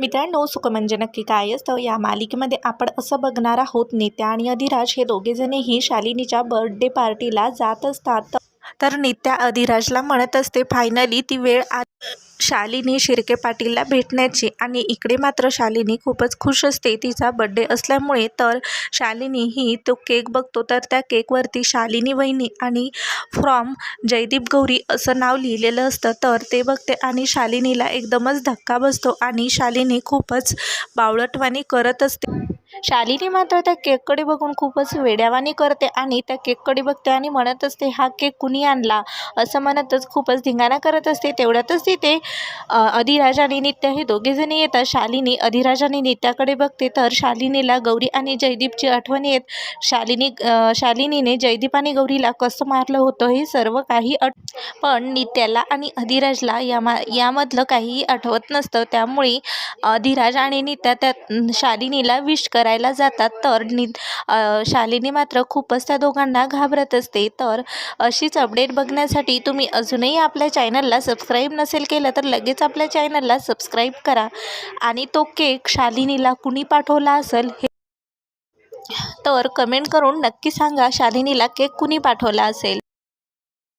मित्रांनो सुख म्हणजे नक्की काय असतं या मालिकेमध्ये आपण असं बघणार आहोत नेत्या आणि अधिराज हे दोघेजणीही शालिनीच्या बर्थडे पार्टीला जात असतात. तर नित्या अधिराजला म्हणत असते फायनली ती वेळ आ शालिनी शिर्के पाटीलला भेटण्याची आणि इकडे मात्र शालिनी खूपच खुश असते. तिचा बड्डे असल्यामुळे तर शालिनी ही तो केक बघतो. तर त्या केकवरती शालिनी वहिनी आणि फ्रॉम जयदीप गौरी असं नाव लिहिलेलं असतं. तर ते बघते आणि शालिनीला एकदमच धक्का बसतो आणि शालिनी खूपच बावळटवाणी करत असते. शालिनी मात्र त्या केककडे बघून खूपच वेड्यावानी करते आणि त्या केककडे बघते आणि म्हणत असते हा केक कुणी आणला? असं म्हणतच खूपच धिंगाणा करत असते. तेवढ्यातच तिथे अ, अधिराज आणि नित्या हे दोघेजणी येतात. शालिनी अधिराज आणि नित्याकडे बघते तर शालिनीला गौरी आणि जयदीपची आठवण येत. शालिनी शालिनीने जयदीप आणि गौरीला कसं मारलं होतं हे सर्व काही आठ पण नित्याला आणि अधिराजला यामा यामधलं काहीही आठवत नसतं. त्यामुळे अधिराज आणि नित्या त्या शालिनीला विश करायला जातात तर नि शालिनी मात्र खूपच त्या दोघांना घाबरत असते. तर अशीच अपडेट बघण्यासाठी तुम्ही अजूनही आपल्या चॅनलला सबस्क्राईब नसेल केलं तर लगेच आपल्या चॅनलला सबस्क्राईब करा. आणि तो केक शालिनीला कुणी पाठवला असेल हे तर कमेंट करून नक्की सांगा शालिनीला केक कुणी पाठवला असेल.